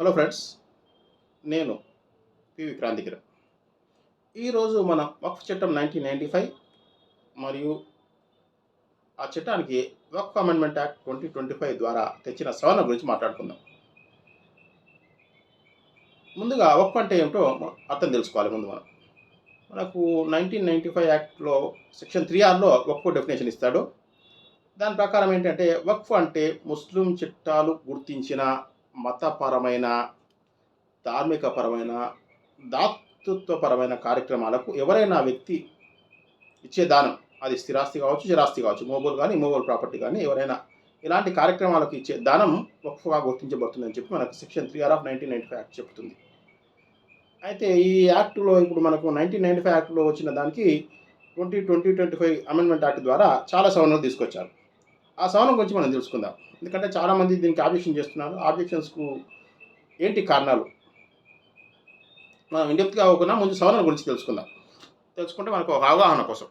Hello friends నేను PV క్రాంతికిర ఈరోజు మన వక్ఫ్ చట్టం నైన్టీన్ నైంటీ ఫైవ్ మరియు ఆ చట్టానికి Waqf amendment act twenty twenty five ద్వారా తెచ్చిన సవరణ గురించి మాట్లాడుకుందాం. ముందుగా వక్ఫ్ అంటే ఏమిటో అర్థం తెలుసుకోవాలి ముందు మనం. మనకు నైన్టీన్ నైంటీ ఫైవ్ యాక్ట్లో సెక్షన్ త్రీ ఆర్లో వక్ఫ్ డెఫినేషన్ ఇస్తాడు. దాని ప్రకారం ఏంటంటే వక్ఫ్ అంటే ముస్లిం చట్టాలు గుర్తించిన మతపరమైన ధార్మికపరమైన దాతృత్వపరమైన కార్యక్రమాలకు ఎవరైనా వ్యక్తి ఇచ్చే దానం అది స్థిరాస్తి కావచ్చు చిరాస్తి కావచ్చు మోబుల్ కానీ మోబుల్ ప్రాపర్టీ కానీ ఎవరైనా ఇలాంటి కార్యక్రమాలకు ఇచ్చే దానం వక్ఫ్గా గుర్తించబడుతుందని చెప్పి మనకు section three R of nineteen ninety five act చెప్తుంది. అయితే ఈ యాక్ట్లో ఇప్పుడు మనకు నైన్టీన్ నైన్టీ ఫైవ్ యాక్ట్లో వచ్చిన దానికి twenty twenty twenty five amendment act ద్వారా చాలా సవరణలు తీసుకొచ్చారు. ఆ సవరణ గురించి మనం తెలుసుకుందాం. ఎందుకంటే చాలామంది దీనికి ఆబ్జెక్షన్ చేస్తున్నారు. ఆబ్జెక్షన్స్కు ఏంటి కారణాలు? మనం ఇండెప్త్గా అవ్వకుండా ముందు సవరణ గురించి తెలుసుకుందాం. తెలుసుకుంటే మనకు ఒక అవగాహన కోసం.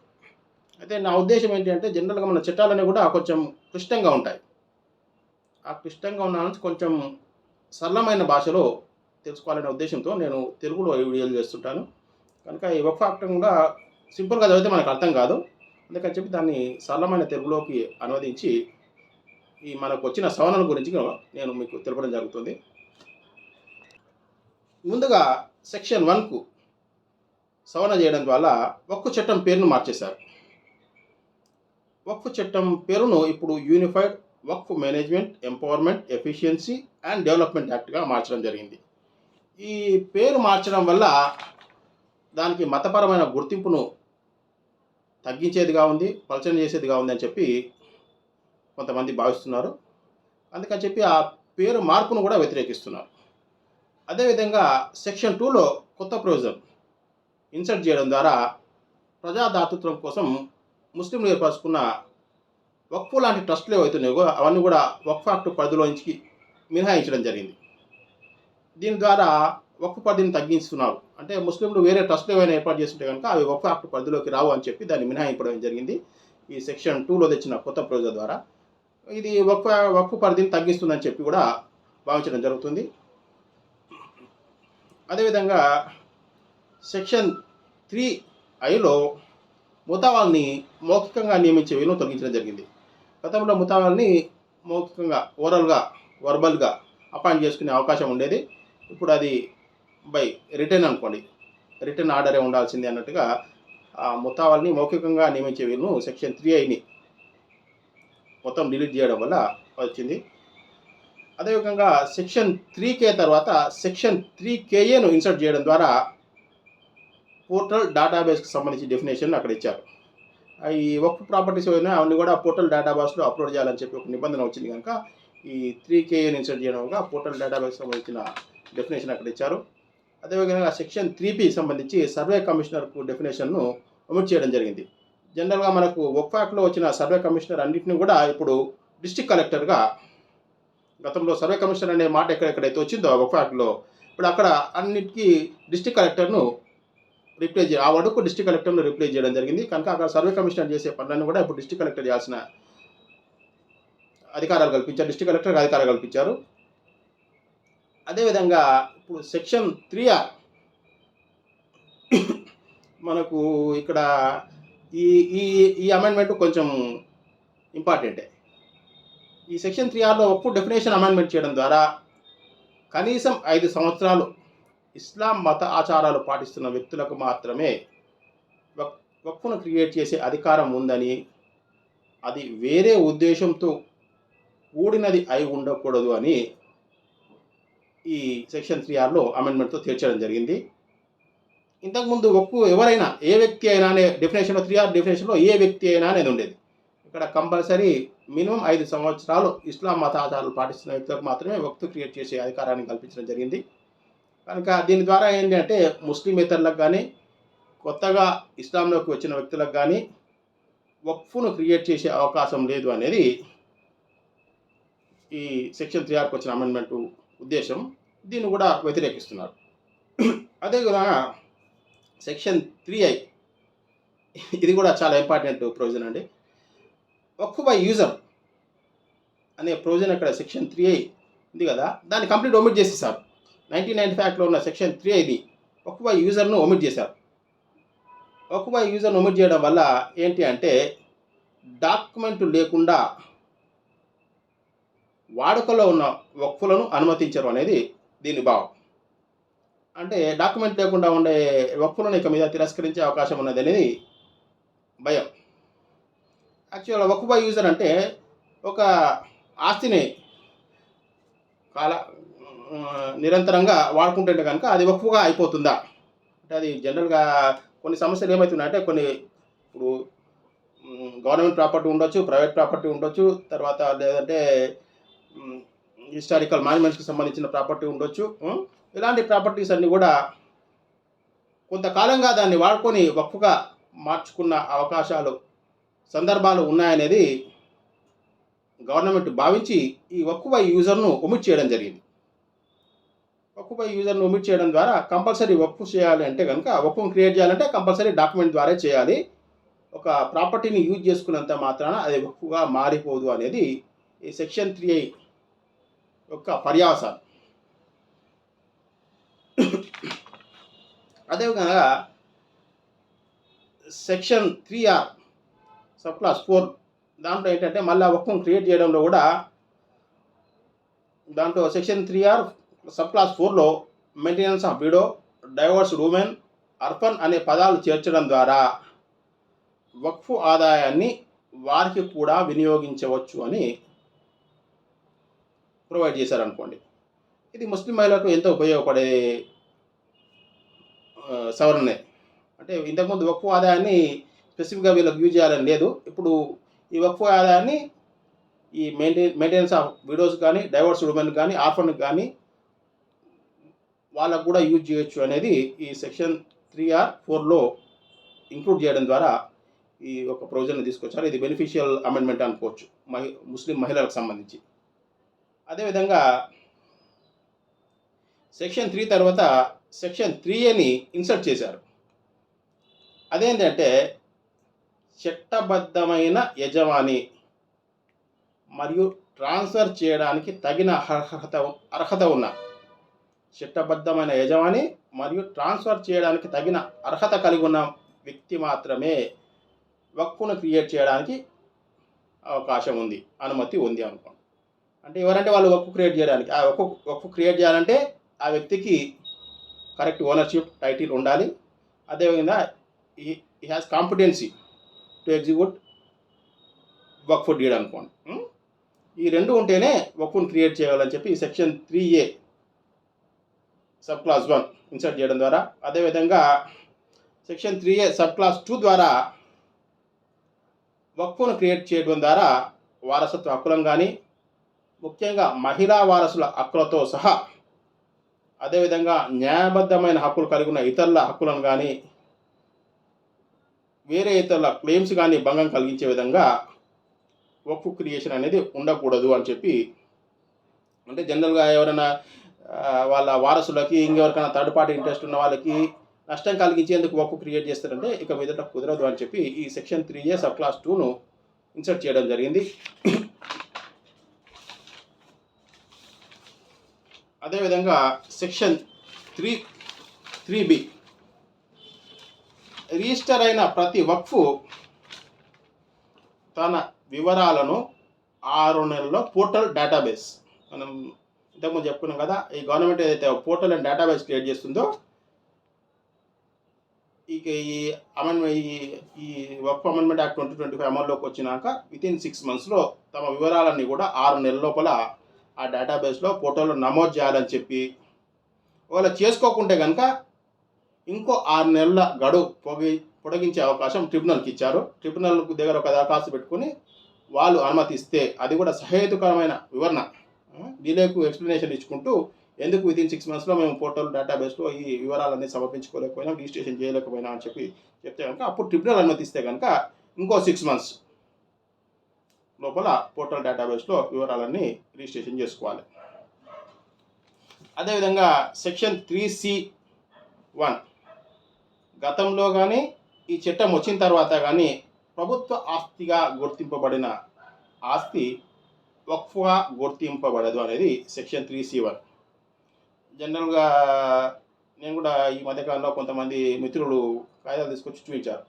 అయితే నా ఉద్దేశం ఏంటి అంటే జనరల్గా మన చట్టాలన్నీ కూడా కొంచెం క్లిష్టంగా ఉంటాయి. ఆ క్లిష్టంగా ఉన్న కొంచెం సరళమైన భాషలో తెలుసుకోవాలనే ఉద్దేశంతో నేను తెలుగులో వీడియోలు చేస్తుంటాను. కనుక ఈ వక్ఫ్ యాక్ట్ కూడా సింపుల్గా చదివితే మనకు అర్థం కాదు. అందుకని చెప్పి దాన్ని సరళమైన తెలుగులోకి అనువదించి ఈ మనకు వచ్చిన సవరణల గురించి నేను మీకు తెలపడం జరుగుతుంది. ముందుగా సెక్షన్ వన్కు సవరణ చేయడం ద్వారా ఒక్క చట్టం పేరును మార్చేశారు. వక్ఫ్ చట్టం పేరును ఇప్పుడు unified Waqf management empowerment efficiency and development యాక్ట్గా మార్చడం జరిగింది. ఈ పేరు మార్చడం వల్ల దానికి మతపరమైన గుర్తింపును తగ్గించేదిగా ఉంది పలచన చేసేదిగా ఉంది అని చెప్పి కొంతమంది భావిస్తున్నారు. అందుకని చెప్పి ఆ పేరు మార్పును కూడా వ్యతిరేకిస్తున్నారు. అదేవిధంగా సెక్షన్ టూలో కొత్త ప్రొవిజన్ ఇన్సర్ట్ చేయడం ద్వారా ప్రజాదాతృత్వం కోసం ముస్లింలు ఏర్పరచుకున్న వక్ఫ్ లాంటి ట్రస్టులు ఏవైతున్నాయో అవన్నీ కూడా వక్ఫ్ యాక్ట్ పరిధిలోంచి మినహాయించడం జరిగింది. దీని ద్వారా వక్ఫ్ పరిధిని తగ్గిస్తున్నారు అంటే ముస్లింలు వేరే ట్రస్టులు ఏమైనా ఏర్పాటు చేస్తుంటే కనుక అవి వక్ఫ్ యాక్ట్ పరిధిలోకి రావు అని చెప్పి దాన్ని మినహాయింపడం జరిగింది. ఈ సెక్షన్ టూలో తెచ్చిన కొత్త ప్రొవిజన్ ద్వారా ఇది వక్ఫ్ వక్ఫ్ పరిధిని తగ్గిస్తుందని చెప్పి కూడా భావించడం జరుగుతుంది. అదేవిధంగా సెక్షన్ త్రీ ఐలో ముతావాల్ని మౌఖికంగా నియమించే వీలును తొలగించడం జరిగింది. గతంలో ముతావాల్ని మౌఖికంగా ఓరల్గా వర్బల్గా అపాయింట్ చేసుకునే అవకాశం ఉండేది. ఇప్పుడు అది బై రిటర్న్ అనుకోండి. రిటర్న్ ఆర్డరే ఉండాల్సింది అన్నట్టుగా ఆ ముతావాల్ని మౌఖికంగా నియమించే వీళ్ళను సెక్షన్ త్రీ ఐని మొత్తం డిలీట్ చేయడం వల్ల వచ్చింది. అదేవిధంగా సెక్షన్ త్రీ కే తర్వాత సెక్షన్ త్రీ కేఏను ఇన్సర్ట్ చేయడం ద్వారా పోర్టల్ డేటాబేస్కి సంబంధించి డెఫినేషన్ అక్కడ ఇచ్చారు. ఈ వర్క్ ప్రాపర్టీస్ అయినా అవన్నీ కూడా పోర్టల్ డేటాబేస్లో అప్లోడ్ చేయాలని చెప్పి ఒక నిబంధన వచ్చింది కనుక ఈ త్రీ కేఏని ఇన్సర్ట్ చేయడం వల్ల పోర్టల్ డేటాబేస్కి సంబంధించిన డెఫినేషన్ అక్కడ ఇచ్చారు. అదేవిధంగా సెక్షన్ త్రీ పి సంబంధించి సర్వే కమిషనర్కు డెఫినేషన్ను అమలు చేయడం జరిగింది. జనరల్గా మనకు ఒక్ఫాక్లో వచ్చిన సర్వే కమిషనర్ అన్నింటినీ కూడా ఇప్పుడు డిస్టిక్ కలెక్టర్గా గతంలో సర్వే కమిషనర్ అనే మాట ఎక్కడెక్కడైతే వచ్చిందో ఒక్ఫాక్లో ఇప్పుడు అక్కడ అన్నిటికీ డిస్టిక్ కలెక్టర్ను రిప్లేస్ ఆ వరకు డిస్టిక్ కలెక్టర్ను రిప్లేస్ చేయడం జరిగింది. కనుక అక్కడ సర్వే కమిషనర్ చేసే పనులను కూడా ఇప్పుడు డిస్టిక్ కలెక్టర్ చేయాల్సిన అధికారాలు కల్పించారు. డిస్టిక్ కలెక్టర్కి అధికారాలు కల్పించారు. అదేవిధంగా ఇప్పుడు సెక్షన్ త్రీ ఆర్ మనకు ఇక్కడ ఈ ఈ ఈ అమెండ్మెంట్ కొంచెం ఇంపార్టెంటే. ఈ సెక్షన్ త్రీ ఆర్లో ఒప్పు డెఫినేషన్ అమెండ్మెంట్ చేయడం ద్వారా కనీసం ఐదు సంవత్సరాలు ఇస్లాం మత ఆచారాలు పాటిస్తున్న వ్యక్తులకు మాత్రమే వక్ఫును క్రియేట్ చేసే అధికారం ఉందని అది వేరే ఉద్దేశంతో కూడినది అయి ఉండకూడదు అని ఈ సెక్షన్ త్రీ ఆర్లో అమెండ్మెంట్తో తీర్చడం జరిగింది. ఇంతకుముందు ఒక్కు ఎవరైనా ఏ వ్యక్తి అయినా అనే డెఫినేషన్లో త్రీ ఆర్ డెఫినేషన్లో ఏ వ్యక్తి అయినా అనేది ఉండేది. ఇక్కడ కంపల్సరీ మినిమం ఐదు సంవత్సరాలు ఇస్లాం మత ఆచారాలు పాటిస్తున్న వ్యక్తులకు మాత్రమే వక్తు క్రియేట్ చేసే అధికారాన్ని కల్పించడం జరిగింది. కనుక దీని ద్వారా ఏంటంటే ముస్లిమేతరులకు కానీ కొత్తగా ఇస్లాంలోకి వచ్చిన వ్యక్తులకు కానీ వక్ఫును క్రియేట్ చేసే అవకాశం లేదు అనేది ఈ సెక్షన్ త్రీ ఆర్కి వచ్చిన అమెండ్మెంటు ఉద్దేశం దీన్ని కూడా వ్యతిరేకిస్తున్నారు. అదేవిధంగా సెక్షన్ త్రీ ఐ ఇది కూడా చాలా ఇంపార్టెంట్ ప్రొవిజన్ అండి. వక్ఫ్ బై యూజర్ అనే ప్రొవిజన్ ఇక్కడ సెక్షన్ త్రీ ఐ ఉంది కదా దాన్ని కంప్లీట్ ఒమిట్ చేసేసారు. నైన్టీన్ నైన్టీ ఫైవ్లో ఉన్న సెక్షన్ త్రీ ఇది ఒక్క యూజర్ను ఒమిట్ చేశారు. ఒక్క యూజర్ను ఒమిట్ చేయడం వల్ల ఏంటి అంటే డాక్యుమెంట్ లేకుండా వాడుకలో ఉన్న వక్ఫులను అనుమతించరు అనేది దీని భావం. అంటే డాక్యుమెంట్ లేకుండా ఉండే వక్ఫులను ఇక మీద తిరస్కరించే అవకాశం ఉన్నది అనేది భయం. యాక్చువల్గా వక్ఫ్ బై యూజర్ అంటే ఒక ఆస్తిని కాల నిరంతరంగా వాడుకుంటుంటే కనుక అది వక్ఫుగా అయిపోతుందా? అంటే అది జనరల్గా కొన్ని సమస్యలు ఏమవుతున్నాయంటే కొన్ని ఇప్పుడు గవర్నమెంట్ ప్రాపర్టీ ఉండొచ్చు ప్రైవేట్ ప్రాపర్టీ ఉండొచ్చు తర్వాత లేదంటే హిస్టారికల్ మాన్యుమెంట్స్కి సంబంధించిన ప్రాపర్టీ ఉండొచ్చు ఇలాంటి ప్రాపర్టీస్ అన్నీ కూడా కొంతకాలంగా దాన్ని వాడుకొని వక్కుగా మార్చుకున్న అవకాశాలు సందర్భాలు ఉన్నాయనేది గవర్నమెంట్ భావించి ఈ వక్కువ యూజర్ను ఒమిట్ చేయడం జరిగింది. వక్కువ యూజర్ను ఒమిట్ చేయడం ద్వారా కంపల్సరీ వక్ఫ్ చేయాలి అంటే కనుక వక్కును క్రియేట్ చేయాలంటే కంపల్సరీ డాక్యుమెంట్ ద్వారా చేయాలి. ఒక ప్రాపర్టీని యూజ్ చేసుకున్నంత మాత్రాన అది వక్కుగా మారిపోదు అనేది ఈ సెక్షన్ త్రీ యొక్క పర్యాసాలు అదేవిధంగా section three R sub clause four దాంట్లో ఏంటంటే మళ్ళీ ఒక్కం క్రియేట్ చేయడంలో కూడా దాంట్లో section three R sub clause ఫోర్లో maintenance of widow divorce women orphan అనే పదాలు చేర్చడం ద్వారా వక్ఫ్ ఆదాయాన్ని వారికి కూడా వినియోగించవచ్చు అని ప్రొవైడ్ చేశారనుకోండి. ఇది ముస్లిం మహిళలకు ఎంతో ఉపయోగపడే సవరణే. అంటే ఇంతకుముందు వక్ఫ్ ఆదాయాన్ని స్పెసిఫిక్గా వీళ్ళకి యూజ్ చేయాలని లేదు. ఇప్పుడు ఈ వక్ఫ్ ఆదాయాన్ని ఈ మెయింటైన్ మెయింటెనెన్స్ ఆఫ్ విడోస్ కానీ డైవర్స్ ఉమెన్ కానీ ఆర్ఫన్ కానీ వాళ్ళకు కూడా యూజ్ చేయొచ్చు అనేది ఈ సెక్షన్ త్రీ ఆర్ ఫోర్లో ఇంక్లూడ్ చేయడం ద్వారా ఈ ఒక ప్రొవిజన్ తీసుకొచ్చారు. ఇది బెనిఫిషియల్ అమెండ్మెంట్ అనుకోవచ్చు. మహి ముస్లిం మహిళలకు సంబంధించి. అదేవిధంగా సెక్షన్ త్రీ తర్వాత సెక్షన్ త్రీ ఏని ఇన్సర్ట్ చేశారు. అదేంటంటే చట్టబద్ధమైన యజమాని మరియు ట్రాన్స్ఫర్ చేయడానికి తగిన అర్హత అర్హత ఉన్న చట్టబద్ధమైన యజమాని మరియు ట్రాన్స్ఫర్ చేయడానికి తగిన అర్హత కలిగి ఉన్న వ్యక్తి మాత్రమే వక్కును క్రియేట్ చేయడానికి అవకాశం ఉంది అనుమతి ఉంది అనుకోండి. అంటే ఎవరంటే వాళ్ళు వర్క్ క్రియేట్ చేయడానికి. ఆ వర్క్ వర్క్ క్రియేట్ చేయాలంటే ఆ వ్యక్తికి కరెక్ట్ ఓనర్షిప్ టైటిల్ ఉండాలి. అదేవిధంగా ఈ హ్యాస్ కాంపిటెన్సీ టు ఎగ్జిక్యూట్ వర్క్ ఫుడ్ డీడ్ అనుకోండి. Hmm? ఈ రెండు ఉంటేనే వర్క్ను క్రియేట్ చేయాలని చెప్పి section three A sub clause one insert చేయడం ద్వారా. అదేవిధంగా section three A sub clause two ద్వారా వక్ఫ్ను క్రియేట్ చేయడం ద్వారా వారసత్వ హక్కులను కానీ ముఖ్యంగా మహిళా వారసుల హక్కులతో సహా అదేవిధంగా న్యాయబద్ధమైన హక్కులు కలిగిన ఇతరుల హక్కులను కానీ వేరే ఇతరుల క్లెయిమ్స్ కానీ భంగం కలిగించే విధంగా వక్ఫ్ క్రియేషన్ అనేది ఉండకూడదు అని చెప్పి అంటే జనరల్గా ఎవరైనా వాళ్ళ వారసులకి ఇంకెవరికైనా థర్డ్ పార్టీ ఇంట్రెస్ట్ ఉన్న వాళ్ళకి నష్టం కలిగించేందుకు వక్ఫ్ క్రియేట్ చేస్తారంటే ఇక మీదట కుదరదు అని చెప్పి ఈ section three A sub clause టూను insert చేయడం జరిగింది. అదేవిధంగా section three three B register అయిన ప్రతి వక్ఫ్ తన వివరాలను ఆరు నెలల్లో పోర్టల్ డేటాబేస్ మనం ఇంతకుముందు చెప్పుకున్నాం కదా ఈ గవర్నమెంట్ ఏదైతే పోర్టల్ అండ్ డేటాబేస్ క్రియేట్ చేస్తుందో ఇక ఈ అమెండ్మెంట్ ఈ ఈ work amendment act twenty twenty five అమల్లోకి వచ్చినాక విత్ ఇన్ సిక్స్ మంత్స్లో తమ వివరాలన్నీ కూడా ఆరు నెలల లోపల ఆ డేటాబేస్లో ఫోటోలు నమోదు చేయాలని చెప్పి ఒకవేళ చేసుకోకుంటే కనుక ఇంకో ఆరు నెలల గడువు పొగి పొడిగించే అవకాశం ట్రిబ్యునల్కి ఇచ్చారు. ట్రిబ్యునల్ దగ్గర ఒక దరఖాస్తు పెట్టుకుని వాళ్ళు అనుమతిస్తే అది కూడా సహేతుకరమైన వివరణ. డిలేకు ఎక్స్ప్లెనేషన్ ఇచ్చుకుంటూ ఎందుకు విత్ ఇన్ సిక్స్ మంత్స్లో మేము పోర్టల్ డేటాబేస్లో ఈ వివరాలన్నీ సమర్పించుకోలేకపోయినా రిజిస్ట్రేషన్ చేయలేకపోయినా అని చెప్పి చెప్తే కనుక అప్పుడు ట్రిబ్యునల్ అనుమతిస్తే కనుక ఇంకో సిక్స్ మంత్స్ లోపల పోర్టల్ డేటాబేస్లో వివరాలన్నీ రిజిస్ట్రేషన్ చేసుకోవాలి. అదేవిధంగా సెక్షన్ త్రీ సి వన్ గతంలో కానీ ఈ చట్టం వచ్చిన తర్వాత కానీ ప్రభుత్వ ఆస్తిగా గుర్తింపబడిన ఆస్తి వక్ఫ్గా గుర్తింపబడదు అనేది సెక్షన్ త్రీ సి వన్. జనరల్గా నేను కూడా ఈ మధ్యకాలంలో కొంతమంది మిత్రులు కాగితాలు తీసుకొచ్చి చూపించారు.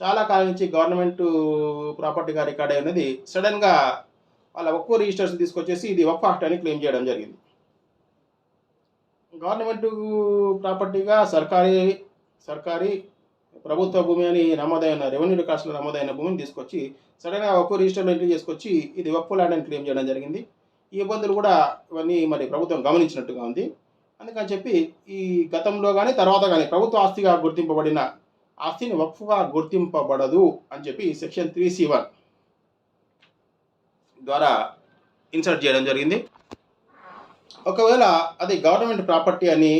చాలా కాలం నుంచి గవర్నమెంట్ ప్రాపర్టీగా రికార్డ్ అనేది సడన్గా వాళ్ళ ఒక్కో రిజిస్టర్స్ తీసుకొచ్చేసి ఇది ఒక్క యాక్ట్ అని క్లెయిమ్ చేయడం జరిగింది. గవర్నమెంట్ ప్రాపర్టీగా సర్కారీ సర్కారీ ప్రభుత్వ భూమి అని నమోదైన రెవెన్యూ రికార్డ్స్లో నమోదైన భూమిని తీసుకొచ్చి సడన్గా ఒక్కో రిజిస్టర్లో ఎంట్రీ చేసుకొచ్చి ఇది ఒక్కో ల్యాండ్ అని క్లెయిమ్ చేయడం జరిగింది. ఈ ఇబ్బందులు కూడా ఇవన్నీ మరి ప్రభుత్వం గమనించినట్టుగా ఉంది. అందుకని చెప్పి ఈ గతంలో కానీ తర్వాత కానీ ప్రభుత్వ ఆస్తిగా గుర్తింపబడిన ఆస్తిని వక్ఫ్గా గుర్తింపబడదు అని చెప్పి సెక్షన్ త్రీ సి వన్ ద్వారా ఇన్సర్ట్ చేయడం జరిగింది. ఒకవేళ అది గవర్నమెంట్ ప్రాపర్టీ అని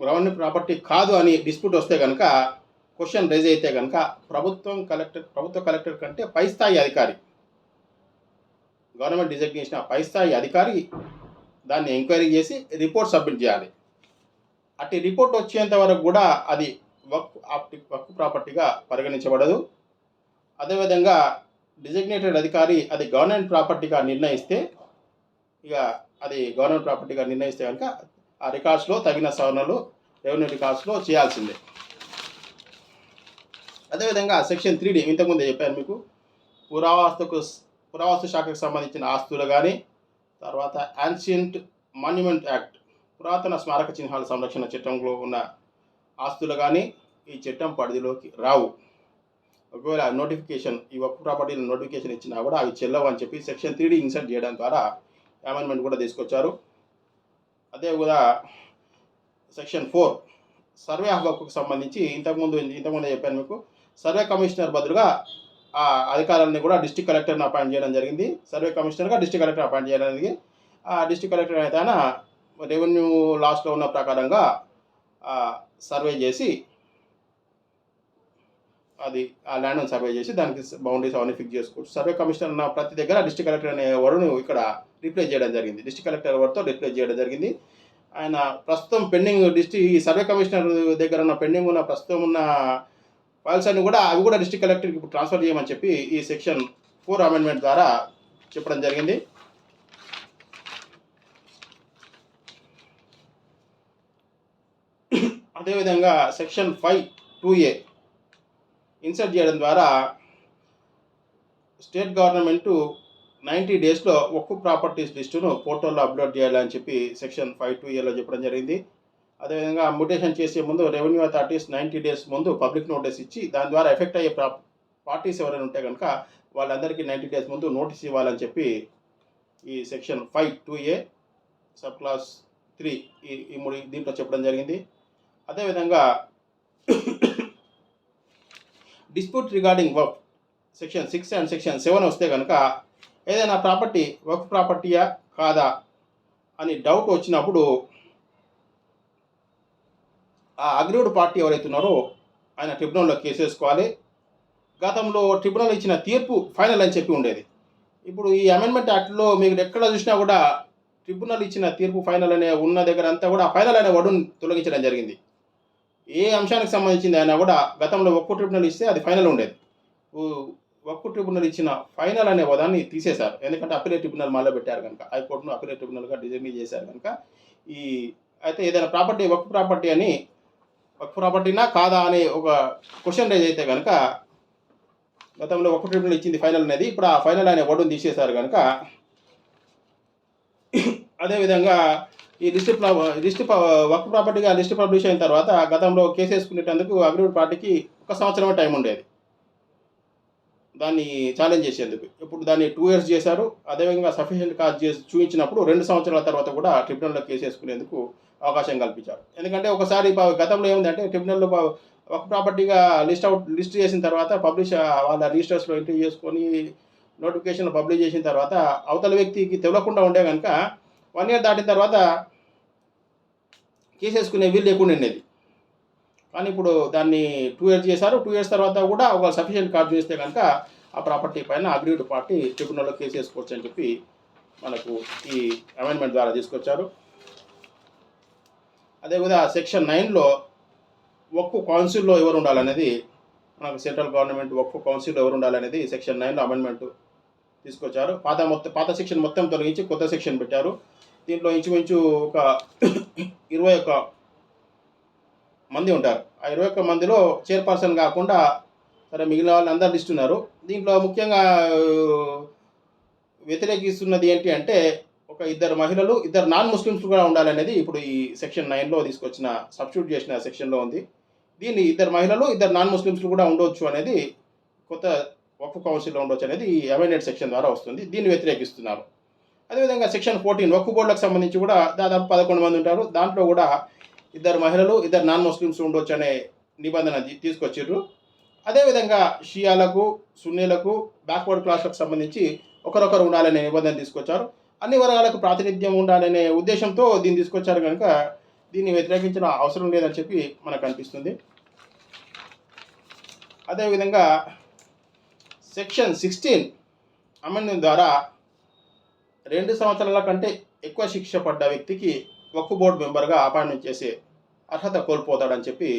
గవర్నమెంట్ ప్రాపర్టీ కాదు అని డిస్ప్యూట్ వస్తే కనుక క్వశ్చన్ రైజ్ అయితే కనుక ప్రభుత్వం కలెక్టర్ ప్రభుత్వ కలెక్టర్ కంటే పై స్థాయి అధికారి గవర్నమెంట్ డిజైన్ చేసిన పై స్థాయి అధికారి దాన్ని ఎంక్వైరీ చేసి రిపోర్ట్ సబ్మిట్ చేయాలి. అట్టి రిపోర్ట్ వచ్చేంత వరకు కూడా అది వక్ వక్ ప్రాపర్టీగా పరిగణించబడదు. అదేవిధంగా డిజిగ్నేటెడ్ అధికారి అది గవర్నమెంట్ ప్రాపర్టీగా నిర్ణయిస్తే ఇక అది గవర్నమెంట్ ప్రాపర్టీగా నిర్ణయిస్తే కనుక ఆ రికార్డ్స్లో తగిన సవరణలు రెవెన్యూ రికార్డ్స్లో చేయాల్సిందే. అదేవిధంగా సెక్షన్ త్రీ డి ఇంతకుముందే చెప్పాను మీకు పురావస్తుకు పురావస్తు శాఖకు సంబంధించిన ఆస్తులు కానీ తర్వాత యాన్షియంట్ మాన్యుమెంట్ యాక్ట్ పురాతన స్మారక చిహ్నాల సంరక్షణ చట్టంలో ఉన్న ఆస్తులు కానీ ఈ చట్టం పరిధిలోకి రావు. ఒకవేళ నోటిఫికేషన్ ఈ ఒక్క ప్రాపర్టీలో నోటిఫికేషన్ ఇచ్చినా కూడా అవి చెల్లవు అని చెప్పి సెక్షన్ త్రీ ఇన్సర్ట్ చేయడం ద్వారా అమెండ్మెంట్ కూడా తీసుకొచ్చారు. అదే కూడా సెక్షన్ ఫోర్ సర్వే హక్కుకు సంబంధించి ఇంతకుముందు ఇంతకుముందు చెప్పాను మీకు సర్వే కమిషనర్ బదులుగా ఆ అధికారాన్ని కూడా డిస్ట్రిక్ట్ కలెక్టర్ని అపాయింట్ చేయడం జరిగింది. సర్వే కమిషనర్గా డిస్ట్రిక్ట్ కలెక్టర్ అపాయింట్ చేయడం జరిగింది ఆ డిస్ట్రిక్ట్ కలెక్టర్ అయితే ఆయన రెవెన్యూ లాస్ట్లో ఉన్న ప్రకారంగా సర్వే చేసి అది ఆ ల్యాండ్ని సర్వే చేసి దానికి బౌండరీస్ అవన్నీ ఫిక్స్ చేసుకోవచ్చు సర్వే కమిషనర్ ఉన్న ప్రతి దగ్గర డిస్ట్రిక్ట్ కలెక్టర్ అనే వరును ఇక్కడ రిప్లేస్ చేయడం జరిగింది. డిస్ట్రిక్ట్ కలెక్టర్ వరతో రీప్లేస్ చేయడం జరిగింది. ఆయన ప్రస్తుతం పెండింగ్ డిస్ట్రిక్ ఈ సర్వే కమిషనర్ దగ్గర ఉన్న పెండింగ్ ఉన్న ప్రస్తుతం ఉన్న ఫైల్స్ అన్ని కూడా అవి కూడా డిస్ట్రిక్ట్ కలెక్టర్కి ఇప్పుడు ట్రాన్స్ఫర్ చేయమని చెప్పి ఈ సెక్షన్ ఫోర్ అమెండ్మెంట్ ద్వారా చెప్పడం జరిగింది. అదేవిధంగా section five two A insert చేయడం ద్వారా స్టేట్ గవర్నమెంట్ నైంటీ డేస్లో ఒక్క ప్రాపర్టీస్ లిస్టును పోర్టల్లో అప్లోడ్ చేయాలని చెప్పి సెక్షన్ ఫైవ్ టూ ఏలో చెప్పడం జరిగింది. అదేవిధంగా మ్యూటేషన్ చేసే ముందు రెవెన్యూ అథారిటీస్ నైంటీ డేస్ ముందు పబ్లిక్ నోటీస్ ఇచ్చి దాని ద్వారా ఎఫెక్ట్ అయ్యే ప్రా పార్టీస్ ఎవరైనా ఉంటే కనుక వాళ్ళందరికీ నైంటీ డేస్ ముందు నోటీస్ ఇవ్వాలని చెప్పి ఈ section five two A sub clause three ఈ ఈ మూడు దీంట్లో చెప్పడం జరిగింది. అదేవిధంగా dispute regarding work section six and section seven వస్తే కనుక ఏదైనా ప్రాపర్టీ వర్క్ ప్రాపర్టీయా కాదా అని డౌట్ వచ్చినప్పుడు ఆ అగ్రీవ్డ్ పార్టీ ఎవరైతే ఉన్నారో ఆయన ట్రిబ్యునల్లో కేసు వేసుకోవాలి. గతంలో ట్రిబ్యునల్ ఇచ్చిన తీర్పు ఫైనల్ అని చెప్పి ఉండేది. ఇప్పుడు ఈ అమెండ్మెంట్ యాక్ట్లో మీకు ఎక్కడ చూసినా కూడా ట్రిబ్యునల్ ఇచ్చిన తీర్పు ఫైనల్ అనే ఉన్న దగ్గర అంతా కూడా ఫైనల్ అనే వడుని తొలగించడం జరిగింది. ఏ అంశానికి సంబంధించింది అయినా కూడా గతంలో ఒక్క ట్రిబ్యునల్ ఇస్తే అది ఫైనల్ ఉండేది. ఊ- ఒక్క ట్రిబ్యునల్ ఇచ్చిన ఫైనల్ అనే పదాన్ని తీసేశారు. ఎందుకంటే అపిలేట్ ట్రిబ్యునల్ మళ్ళీ పెట్టారు కనుక. హైకోర్టును అపిలేట్ ట్రిబ్యునల్గా డిజైన్ చేశారు కనుక. ఈ అయితే ఏదైనా ప్రాపర్టీ ఒక్క ప్రాపర్టీ అని ఒక్క ప్రాపర్టీనా కాదా అనే ఒక క్వశ్చన్ రేజ్ అయితే కనుక గతంలో ఒక్క ట్రిబ్యునల్ ఇచ్చింది ఫైనల్ అనేది ఇప్పుడు ఆ ఫైనల్ అనే వర్డును తీసేశారు కనుక. అదేవిధంగా ఈ లిస్ట్ లిస్ట్ వర్క్ ప్రాపర్టీగా లిస్ట్ పబ్లిష్ అయిన తర్వాత గతంలో కేసు వేసుకునేటందుకు అగ్రిమెంట్ పార్టీకి ఒక సంవత్సరమే టైం ఉండేది. దాన్ని ఛాలెంజ్ చేసేందుకు. ఇప్పుడు దాన్ని టూ ఇయర్స్ చేశారు. అదేవిధంగా సఫిషియెంట్ కాజ్ చేసి చూపించినప్పుడు రెండు సంవత్సరాల తర్వాత కూడా ట్రిబ్యునల్లో కేసు వేసుకునేందుకు అవకాశం కల్పించారు. ఎందుకంటే ఒకసారి గతంలో ఏముందంటే ట్రిబ్యునల్లో ఒక ప్రాపర్టీగా లిస్ట్ అవుట్ లిస్ట్ చేసిన తర్వాత పబ్లిష్ వాళ్ళ రిజిస్టర్స్లో ఎంట్రీ చేసుకొని నోటిఫికేషన్ పబ్లిష్ చేసిన తర్వాత అవతల వ్యక్తికి తెలియకుండా ఉండే కనుక వన్ ఇయర్ దాటిన తర్వాత కేసేసుకునే వీలు లేకుండా ఉండేది. కానీ ఇప్పుడు దాన్ని టూ ఇయర్స్ చేశారు. టూ ఇయర్స్ తర్వాత కూడా ఒక సఫిషియెంట్ కార్డు చూస్తే కనుక ఆ ప్రాపర్టీ పైన అగ్రీడ్ పార్టీ ట్రిబ్యునల్లో కేసు వేసుకోవచ్చు అని చెప్పి మనకు ఈ అమెండ్మెంట్ ద్వారా తీసుకొచ్చారు. అదేవిధంగా సెక్షన్ నైన్లో ఒక్కు కౌన్సిల్లో ఎవరు ఉండాలనేది మనకు సెంట్రల్ గవర్నమెంట్ ఒక్కు కౌన్సిల్లో ఎవరు ఉండాలనేది సెక్షన్ నైన్లో అమెండ్మెంట్ తీసుకొచ్చారు. పాత మొత్తం పాత సెక్షన్ మొత్తం తొలగించి కొత్త సెక్షన్ పెట్టారు. దీంట్లో ఇంచుమించు ఒక ఇరవై ఒక్క మంది ఉంటారు. ఆ ఇరవై ఒక్క మందిలో చైర్పర్సన్ కాకుండా సరే మిగిలిన వాళ్ళు అందరు లిస్ట్ ఉన్నారు. దీంట్లో ముఖ్యంగా వ్యతిరేకిస్తున్నది ఏంటి అంటే ఒక ఇద్దరు మహిళలు ఇద్దరు నాన్ ముస్లిమ్స్ కూడా ఉండాలనేది ఇప్పుడు ఈ సెక్షన్ నైన్లో తీసుకొచ్చిన సబ్స్టిట్యూట్ చేసిన సెక్షన్లో ఉంది. దీన్ని ఇద్దరు మహిళలు ఇద్దరు నాన్ ముస్లిమ్స్ కూడా ఉండవచ్చు అనేది కొత్త వక్ఫ్ కౌన్సిల్లో ఉండొచ్చు అనేది ఈ అమెండెడ్ సెక్షన్ ద్వారా వస్తుంది. దీన్ని వ్యతిరేకిస్తున్నారు. అదేవిధంగా సెక్షన్ ఫోర్టీన్ వక్ఫ్ బోర్డులకు సంబంధించి కూడా దాదాపు పదకొండు మంది ఉంటారు. దాంట్లో కూడా ఇద్దరు మహిళలు ఇద్దరు నాన్ ముస్లిమ్స్ ఉండొచ్చు అనే నిబంధన తీసుకొచ్చారు అదేవిధంగా షియాలకు సున్నీలకు బ్యాక్వర్డ్ క్లాస్లకు సంబంధించి ఒకరొకరు ఉండాలనే నిబంధన తీసుకొచ్చారు. అన్ని వర్గాలకు ప్రాతినిధ్యం ఉండాలనే ఉద్దేశంతో దీన్ని తీసుకొచ్చారు కనుక దీన్ని వ్యతిరేకించిన అవసరం లేదని చెప్పి మనకు అనిపిస్తుంది. అదేవిధంగా సెక్షన్ సిక్స్టీన్ అమెండ్మెంట్ ద్వారా రెండు సంవత్సరాల కంటే ఎక్కువ శిక్ష పడ్డ వ్యక్తికి వక్ఫ్ బోర్డు మెంబర్గా అపాయింట్మెంట్ చేసే అర్హత కోల్పోతాడని చెప్పి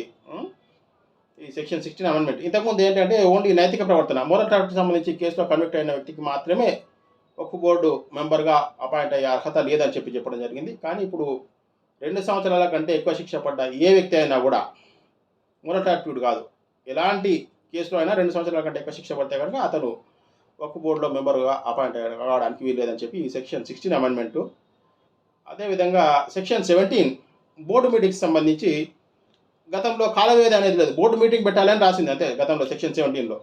ఈ సెక్షన్ సిక్స్టీన్ అమెండ్మెంట్. ఇంతకుముందు ఏంటంటే ఓన్లీ నైతిక ప్రవర్తన మోరల్ ట్రాక్ట్కి సంబంధించి కేసులో కన్విక్ట్ అయిన వ్యక్తికి మాత్రమే వక్ఫ్ బోర్డు మెంబర్గా అపాయింట్ అయ్యే అర్హత లేదని చెప్పి చెప్పడం జరిగింది. కానీ ఇప్పుడు రెండు సంవత్సరాల కంటే ఎక్కువ శిక్ష పడ్డ ఏ వ్యక్తి అయినా కూడా మోరల్ యాటిట్యూడ్ కాదు. ఎలాంటి కేసులో అయినా రెండు సంవత్సరాల కంటే ఎక్కువ శిక్ష పడితే కనుక అతను వక్ఫ్ బోర్డులో మెంబర్గా అపాయింట్ కావడానికి వీల్లేదని చెప్పి ఈ సెక్షన్ సిక్స్టీన్ అమెండ్మెంటు. అదేవిధంగా సెక్షన్ సెవెంటీన్ బోర్డు మీటింగ్కి సంబంధించి గతంలో కాలవేది అనేది లేదు. బోర్డు మీటింగ్ పెట్టాలని రాసింది. అంతే గతంలో సెక్షన్ సెవెంటీన్లో.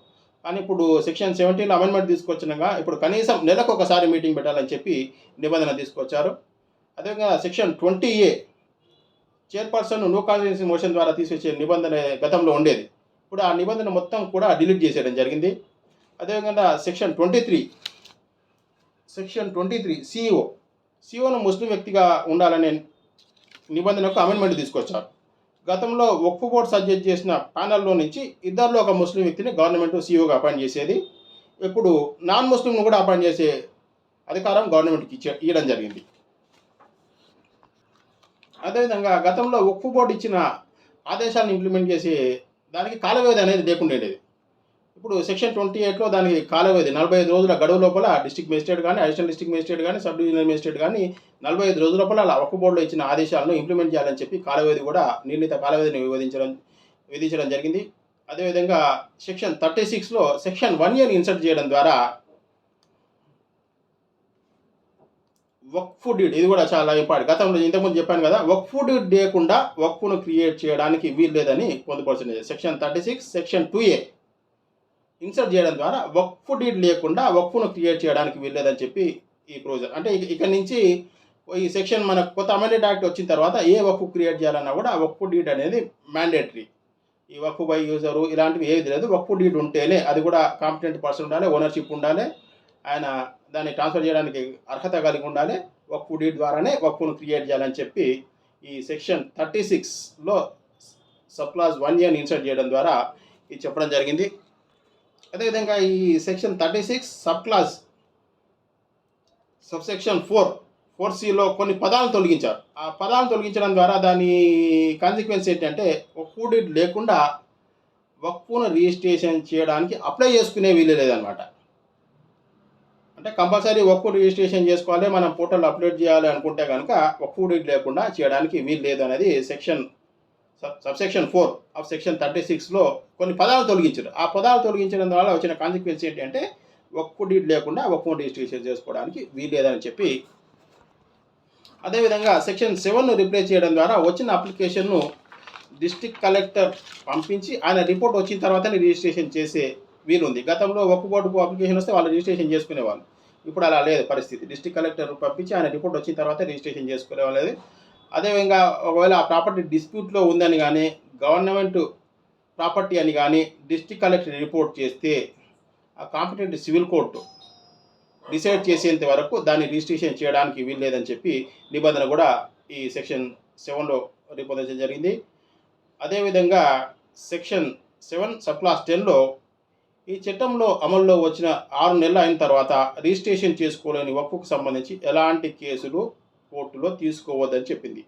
కానీ ఇప్పుడు సెక్షన్ సెవెంటీన్లో అమెండ్మెంట్ తీసుకొచ్చినాక ఇప్పుడు కనీసం నెలకు ఒకసారి మీటింగ్ పెట్టాలని చెప్పి నిబంధన తీసుకొచ్చారు. అదేవిధంగా section twenty A chairperson no constituency motion ద్వారా తీసుకొచ్చే నిబంధన గతంలో ఉండేది. ఇప్పుడు ఆ నిబంధన మొత్తం కూడా డిలీట్ చేసేయడం జరిగింది. అదేవిధంగా section twenty three section twenty three CEO సిఇఓను ముస్లిం వ్యక్తిగా ఉండాలనే నిబంధనకు అమెండ్మెంట్ తీసుకొచ్చారు. గతంలో వక్ఫ్ బోర్డు సజెస్ట్ చేసిన ప్యానల్లో నుంచి ఇద్దరిలో ఒక ముస్లిం వ్యక్తిని గవర్నమెంట్ సీఈఓగా అపాయింట్ చేసేది. ఇప్పుడు నాన్ ముస్లింను కూడా అపాయింట్ చేసే అధికారం గవర్నమెంట్కి ఇచ్చే ఇవ్వడం జరిగింది. అదేవిధంగా గతంలో ఒక్కు బోర్డు ఇచ్చిన ఆదేశాలను ఇంప్లిమెంట్ చేసే దానికి కాలవ్యవధి అనేది లేకుండా ఉండేది ఇప్పుడు సెక్షన్ ట్వంటీ ఎయిట్లో దానికి కాలవ్యవధి నలభై ఐదు రోజుల గడువు లోపల డిస్ట్రిక్ట్ మేజిస్ట్రేట్ కానీ అడిషనల్ డిస్ట్రిక్ట్ మేజిస్ట్రేట్ కానీ సబ్ డివిజనల్ మేజిస్ట్రేట్ కానీ నలభై ఐదు రోజుల లోపల అలా ఒక్క బోర్డులో ఇచ్చిన ఆదేశాలను ఇంప్లిమెంట్ చేయాలని చెప్పి కాలవ్యవధి కూడా నిర్ణీత కాలవ్యధిని విధించడం విధించడం జరిగింది. అదేవిధంగా సెక్షన్ థర్టీ సిక్స్లో సెక్షన్ వన్ ఇయర్ ఇన్సర్ట్ చేయడం ద్వారా వక్ఫ్ డీడ్ ఇది కూడా చాలా ఇంపార్టెంట్. గతంలో ఇంతకుముందు చెప్పాను కదా వక్ఫ్ డీడ్ లేకుండా వక్ఫ్ను క్రియేట్ చేయడానికి వీలు లేదని పొందుపరిచినది section thirty six section two A insert చేయడం ద్వారా వక్ఫ్ డీడ్ లేకుండా వక్ఫ్ను క్రియేట్ చేయడానికి వీల్లేదని చెప్పి ఈ ప్రొవిజన్ అంటే ఇక నుంచి ఈ సెక్షన్ మన కొత్త అమెండెడ్ యాక్ట్ వచ్చిన తర్వాత ఏ వక్ఫ్ క్రియేట్ చేయాలన్నా కూడా వక్ఫ్ డీడ్ అనేది మ్యాండేటరీ ఈ వక్ఫ్ బై యూజరు ఇలాంటివి ఏది లేదు. వక్ఫ్ డీడ్ ఉంటేనే అది కూడా కాంపిటెంట్ పర్సన్ ఉండాలి ఓనర్షిప్ ఉండాలి. ఆయన దాన్ని ట్రాన్స్ఫర్ చేయడానికి అర్హత కలిగి ఉండాలి. వక్ఫ్ డీడ్ ద్వారానే వక్ఫ్ను క్రియేట్ చేయాలని చెప్పి ఈ సెక్షన్ థర్టీ సిక్స్లో సబ్ క్లాస్ వన్ ఇయర్ని ఇన్సర్ట్ చేయడం ద్వారా ఇది చెప్పడం జరిగింది. అదేవిధంగా ఈ section thirty six sub clause sub section four four సిలో కొన్ని పదాలను తొలగించారు. ఆ పదాలను తొలగించడం ద్వారా దాని కాన్సిక్వెన్స్ ఏంటంటే వక్ఫ్ లేకుండా వక్ఫును రిజిస్ట్రేషన్ చేయడానికి అప్లై చేసుకునే వీలు లేదనమాట అంటే కంపల్సరీ వక్ఫ్ రిజిస్ట్రేషన్ చేసుకోవాలి మనం పోర్టల్ అప్లోడ్ చేయాలి అనుకుంటే కనుక వక్ఫ్ లేకుండా చేయడానికి వీలు లేదు అనేది section sub section four of section thirty సిక్స్లో కొన్ని పదాలు తొలగించారు. ఆ పదాలు తొలగించడం ద్వారా వచ్చిన కాన్సిక్వెన్స్ ఏంటి అంటే డీడ్ లేకుండా ఒక్క రిజిస్ట్రేషన్ చేసుకోవడానికి వీలు లేదని చెప్పి అదేవిధంగా సెక్షన్ సెవెన్ను రిప్లేస్ చేయడం ద్వారా వచ్చిన అప్లికేషన్ను డిస్టిక్ కలెక్టర్ పంపించి ఆయన రిపోర్ట్ వచ్చిన తర్వాతనే రిజిస్ట్రేషన్ చేసే వీలుంది. గతంలో ఒక్క బోర్డుకు అప్లికేషన్ వస్తే వాళ్ళు రిజిస్ట్రేషన్ చేసుకునేవాళ్ళు. ఇప్పుడు అలా లేదు పరిస్థితి. డిస్ట్రిక్ట్ కలెక్టర్ పంపించి ఆయన రిపోర్ట్ వచ్చిన తర్వాత రిజిస్ట్రేషన్ చేసుకునేవాళ్ళు అదేవిధంగా ఒకవేళ ఆ ప్రాపర్టీ డిస్ప్యూట్లో ఉందని కానీ గవర్నమెంట్ ప్రాపర్టీ అని కానీ డిస్ట్రిక్ట్ కలెక్టర్ రిపోర్ట్ చేస్తే ఆ కాంపిటెంట్ సివిల్ కోర్టు డిసైడ్ చేసేంత వరకు దాన్ని రిజిస్ట్రేషన్ చేయడానికి వీల్లేదని చెప్పి నిబంధన కూడా ఈ సెక్షన్ సెవెన్లో రూపొందించడం జరిగింది. అదేవిధంగా సెక్షన్ సెవెన్ సబ్ క్లాస్ టెన్లో ఈ చట్టంలో అమల్లో వచ్చిన ఆరు నెలలు అయిన తర్వాత రిజిస్ట్రేషన్ చేసుకోలేని వక్కుకు సంబంధించి ఎలాంటి కేసులు కోర్టులో తీసుకోవద్దని చెప్పింది.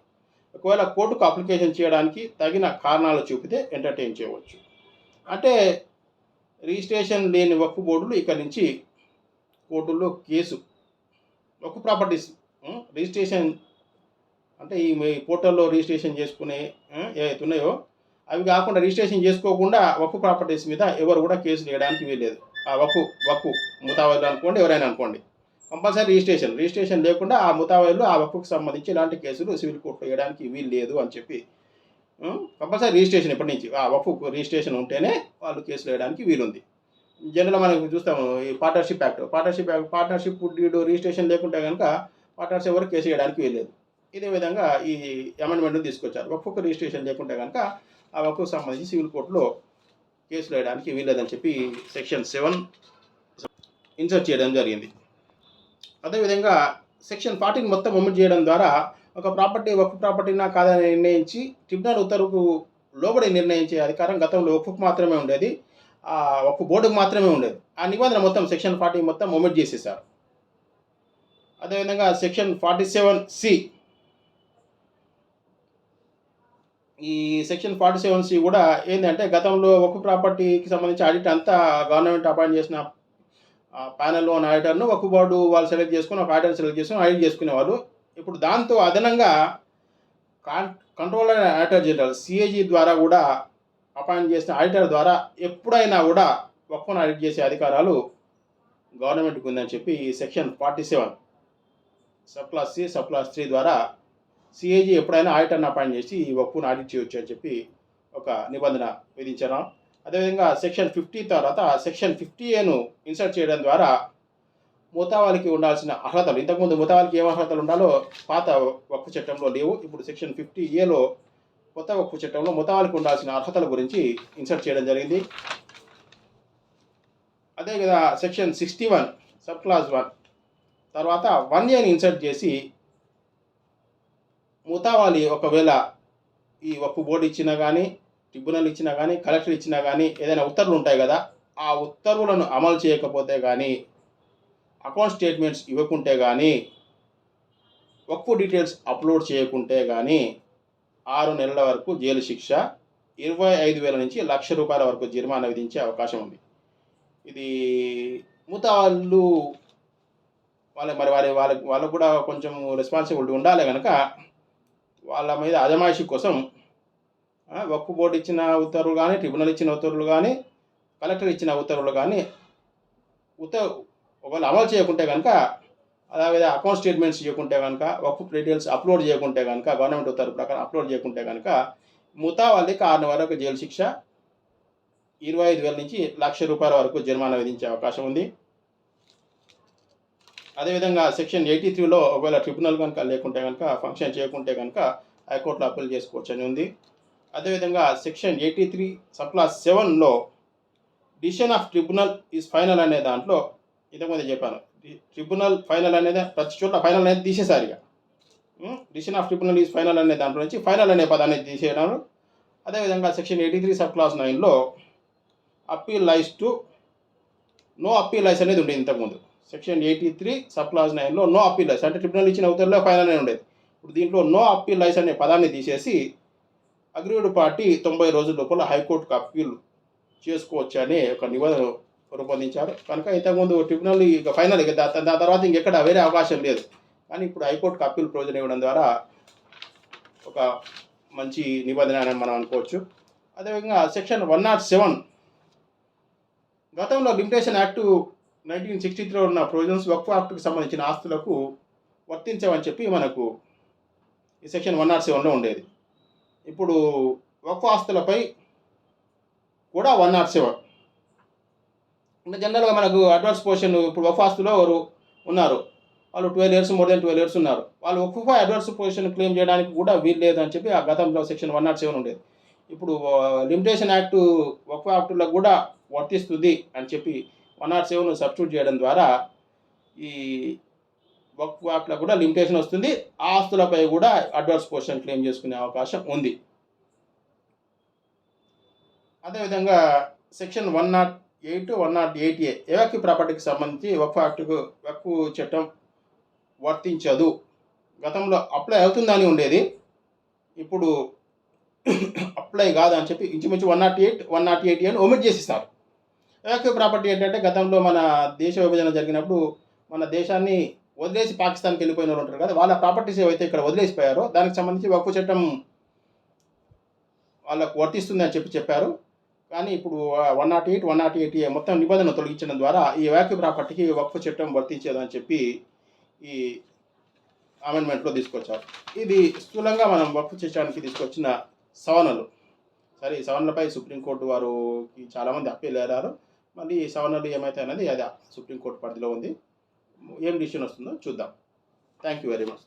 ఒకవేళ కోర్టుకు అప్లికేషన్ చేయడానికి తగిన కారణాలు చూపితే ఎంటర్టైన్ చేయవచ్చు. అంటే రిజిస్ట్రేషన్ లేని వక్ఫ్ బోర్డులు ఇక్కడి నుంచి కోర్టుల్లో కేసు వక్ఫ్ ప్రాపర్టీస్ రిజిస్ట్రేషన్ అంటే ఈ పోర్టల్లో రిజిస్ట్రేషన్ చేసుకునే ఏవైతే ఉన్నాయో అవి కాకుండా రిజిస్ట్రేషన్ చేసుకోకుండా వక్ఫ్ ప్రాపర్టీస్ మీద ఎవరు కూడా కేసులు వేయడానికి వీల్లేదు. ఆ వక్ఫ్ వక్ఫ్ ముతావైలు అనుకోండి ఎవరైనా అనుకోండి. కంపల్సరీ రిజిస్ట్రేషన్ రిజిస్ట్రేషన్ లేకుండా ఆ ముతావైలు ఆ వక్ఫ్కి సంబంధించి ఇలాంటి కేసులు సివిల్ కోర్టులో వేయడానికి వీలు లేదు అని చెప్పి కంపల్సరీ రిజిస్ట్రేషన్ ఇప్పటి నుంచి. ఆ వక్ఫ్ రిజిస్ట్రేషన్ ఉంటేనే వాళ్ళు కేసులు వేయడానికి వీలుంది. జనరల్ మనం చూస్తాము ఈ partnership act partnership act partnership deed registration లేకుంటే కనుక పార్ట్నర్స్ ఎవరు కేసు వేయడానికి వీల్లేదు ఇదే విధంగా ఈ అమెండ్మెంట్ని తీసుకొచ్చారు. ఒక్కొక్క రిజిస్ట్రేషన్ లేకుంటే కనుక ఆ ఒక్కొక్క సంబంధించి సివిల్ కోర్టులో కేసులు వేయడానికి వీల్లేదని చెప్పి సెక్షన్ సెవెన్ ఇన్సర్ట్ చేయడం జరిగింది. అదేవిధంగా సెక్షన్ ఫార్టీని మొత్తం అమలు చేయడం ద్వారా ఒక ప్రాపర్టీ వక్ఫ్ ప్రాపర్టీనా కాదని నిర్ణయించి ట్రిబ్యునల్ ఉత్తర్వుకు లోబడి నిర్ణయించే అధికారం గతంలో వక్ఫ్కు మాత్రమే ఉండేది. ఆ వక్ఫ్ బోర్డుకు మాత్రమే ఉండేది. ఆ నిబంధన మొత్తం సెక్షన్ ఫార్టీ మొత్తం ఒమిట్ చేసేసారు అదేవిధంగా సెక్షన్ ఫార్టీ సెవెన్ సి ఈ సెక్షన్ ఫార్టీ సెవెన్ సి కూడా ఏంటంటే గతంలో ఒక ప్రాపర్టీకి సంబంధించి ఆడిట్ అంతా గవర్నమెంట్ అపాయింట్ చేసిన ప్యానల్లో ఉన్న ఆడిటర్ను ఒక బోర్డు వాళ్ళు సెలెక్ట్ చేసుకుని ఒక ఆడిటర్ సెలెక్ట్ చేసుకుని ఆడిట్ చేసుకునేవారు ఇప్పుడు దాంతో అదనంగా కాన్ controller and auditor general CAG ద్వారా కూడా అపాయింట్ చేసిన ఆడిటర్ ద్వారా ఎప్పుడైనా కూడా ఒక్కను ఆడిట్ చేసే అధికారాలు గవర్నమెంట్కి ఉందని చెప్పి ఈ section forty seven sub clause C sub clause three ద్వారా సిఏజీ ఎప్పుడైనా ఆడిటర్ని అపాయింట్ చేసి ఈ వక్కును ఆడిట్ చేయొచ్చు అని చెప్పి ఒక నిబంధన విధించారు. అదేవిధంగా సెక్షన్ ఫిఫ్టీ తర్వాత సెక్షన్ ఫిఫ్టీ ఏను ఇన్సర్ట్ చేయడం ద్వారా ముతావాలికి ఉండాల్సిన అర్హతలు ఇంతకుముందు ముతావాలికి ఏం అర్హతలు ఉండాలో పాత వక్ఫ్ చట్టంలో లేవు. ఇప్పుడు సెక్షన్ ఫిఫ్టీ ఏలో కొత్త వక్ఫ్ చట్టంలో ముతావాలికి ఉండాల్సిన అర్హతల గురించి ఇన్సర్ట్ చేయడం జరిగింది. అదే కదా section sixty one sub clause one తర్వాత వన్ ఇయర్ని ఇన్సర్ట్ చేసి ముతావాలి ఒకవేళ ఈ వక్ఫ్ బోర్డు ఇచ్చినా కానీ ట్రిబ్యునల్ ఇచ్చినా కానీ కలెక్టర్ ఇచ్చినా కానీ ఏదైనా ఉత్తర్వులు ఉంటాయి కదా ఆ ఉత్తర్వులను అమలు చేయకపోతే కానీ అకౌంట్ స్టేట్మెంట్స్ ఇవ్వకుంటే కానీ వక్ఫ్ డీటెయిల్స్ అప్లోడ్ చేయకుంటే కానీ ఆరు నెలల వరకు జైలు శిక్ష ఇరవై ఐదు వేల నుంచి లక్ష రూపాయల వరకు జరిమానా విధించే అవకాశం ఉంది. ఇది ముతాళ్ళు వాళ్ళ మరి వారి వాళ్ళకి వాళ్ళకు కూడా కొంచెం రెస్పాన్సిబిలిటీ ఉండాలి కనుక వాళ్ళ మీద అజమాయిషి కోసం వక్ఫ్ బోర్డు ఇచ్చిన ఉత్తర్వులు కానీ ట్రిబ్యునల్ ఇచ్చిన ఉత్తర్వులు కానీ కలెక్టర్ ఇచ్చిన ఉత్తర్వులు కానీ ఉత్త ఒకవేళ అమలు చేయకుంటే కనుక అలాగే అకౌంట్ స్టేట్మెంట్స్ చేయకుంటే కనుక వక్ఫ్ డీటెయిల్స్ అప్లోడ్ చేయకుంటే కనుక గవర్నమెంట్ ఉత్తర్వు ప్రకారం అప్లోడ్ చేయకుంటే కనుక ముతా వాళ్ళకి ఆరు వరకు జైలు శిక్ష ఇరవై ఐదు వేల నుంచి లక్ష రూపాయల వరకు జరిమానా విధించే అవకాశం ఉంది. అదేవిధంగా సెక్షన్ ఎయిటీ త్రీలో ఒకవేళ ట్రిబ్యునల్ కనుక లేకుంటే కనుక ఫంక్షన్ చేయకుంటే కనుక హైకోర్టులో అప్పీల్ చేసుకోవచ్చని ఉంది. అదేవిధంగా సెక్షన్ ఎయిటీ త్రీ సప్లాస్ సెవెన్లో decision of tribunal is final అనే దాంట్లో ఇంతకుముందు చెప్పాను. ట్రిబ్యునల్ ఫైనల్ అనేది ప్రతి చోట్ల ఫైనల్ అనేది తీసేశారు ఇక. Decision of tribunal is final అనే దాంట్లో నుంచి ఫైనల్ అనే పదాన్ని తీసేయడం. అదేవిధంగా section eighty three sub clause నైన్లో appeal lies to no appeal lies అనేది ఉండేది ఇంతకుముందు. Section eighty three sub clause నైన్లో నో అప్పీల్ లైస్ అంటే ట్రిబ్యునల్ ఇచ్చిన ఉత్తర్వులో ఫైనల్ అనేది ఉండేది. ఇప్పుడు దీంట్లో నో అప్పీల్ లైస్ అనే పదాన్ని తీసేసి అగ్రీడ్ పార్టీ తొంభై రోజుల లోపల హైకోర్టుకు అప్పీల్ చేసుకోవచ్చు ఒక నిబంధన రూపొందించారు. కనుక ఇంతకుముందు ట్రిబ్యునల్ ఇక ఫైనల్ ఇక దాని తర్వాత ఇంకెక్కడ వేరే అవకాశం లేదు. కానీ ఇప్పుడు హైకోర్టుకు అప్పీల్ ప్రయోజనం ఇవ్వడం ద్వారా ఒక మంచి నిబంధన అని మనం అనుకోవచ్చు. అదేవిధంగా సెక్షన్ వన్ నాట్ సెవెన్ గతంలో లిమిటేషన్ యాక్ట్ నైన్టీన్ సిక్స్టీ త్రీలో ఉన్న ప్రొవిజన్స్ వక్ఫ్ యాక్ట్కి సంబంధించిన ఆస్తులకు వర్తించవని చెప్పి మనకు ఈ సెక్షన్ వన్ నాట్ సెవెన్లో ఉండేది. ఇప్పుడు వక్ఫ్ ఆస్తులపై కూడా వన్ నాట్ సెవెన్. అంటే జనరల్గా మనకు అడ్వాన్స్ పోర్షన్ ఇప్పుడు వక్ఫ్ ఆస్తులో ఎవరు ఉన్నారు. వాళ్ళు twelve years more than twelve years ఉన్నారు. వాళ్ళు ఒక్కొక్క అడ్వాన్స్ పొజిషన్ క్లెయిమ్ చేయడానికి కూడా వీలు లేదని చెప్పి ఆ గతంలో సెక్షన్ వన్ నాట్ సెవెన్ ఉండేది. ఇప్పుడు లిమిటేషన్ యాక్ట్ ఒక్క యాక్టులకు కూడా వర్తిస్తుంది అని చెప్పి వన్ నాట్ సెవెన్ సబ్స్టిట్యూట్ చేయడం ద్వారా ఈ వక్ఫ్ యాప్లో కూడా లిమిటేషన్ వస్తుంది. ఆ ఆస్తులపై కూడా అడ్వాన్స్ పోర్షన్ క్లెయిమ్ చేసుకునే అవకాశం ఉంది. అదేవిధంగా section one not eight one not eight A ఏవాకి ప్రాపర్టీకి సంబంధించి వక్ఫ్ యాక్ట్కు వక్ఫ్ చట్టం వర్తించదు. గతంలో అప్లై అవుతుందని ఉండేది. ఇప్పుడు అప్లై కాదని చెప్పి ఇంచుమించు one not eight one not eight అని ఒమిట్ చేసిస్తారు. ఏవాకి ప్రాపర్టీ ఏంటంటే గతంలో మన దేశ విభజన జరిగినప్పుడు మన దేశాన్ని వదిలేసి పాకిస్తాన్కి వెళ్ళిపోయిన వాళ్ళు ఉంటారు కదా వాళ్ళ ప్రాపర్టీస్ ఏవైతే ఇక్కడ వదిలేసిపోయారో దానికి సంబంధించి వక్ఫ్ చట్టం వాళ్ళకు వర్తిస్తుంది అని చెప్పి చెప్పారు. కానీ ఇప్పుడు one not eight one not eight మొత్తం నిబంధన తొలగించడం ద్వారా ఈ వ్యాక్యూ ప్రాపర్టీకి వక్ఫ్ చట్టం వర్తించేదని చెప్పి ఈ అమెండ్మెంట్లో తీసుకొచ్చారు. ఇది స్థూలంగా మనం వక్ఫ్ చట్టానికి తీసుకొచ్చిన సవరణలు. సరే ఈ సవరణలపై సుప్రీంకోర్టు వారు చాలామంది అప్పీల్ ఏరారు మళ్ళీ ఈ సవరణలు ఏమైతే అనేది అది సుప్రీంకోర్టు పరిధిలో ఉంది. ఏం డిసిషన్ వస్తుందో చూద్దాం. Thank you very much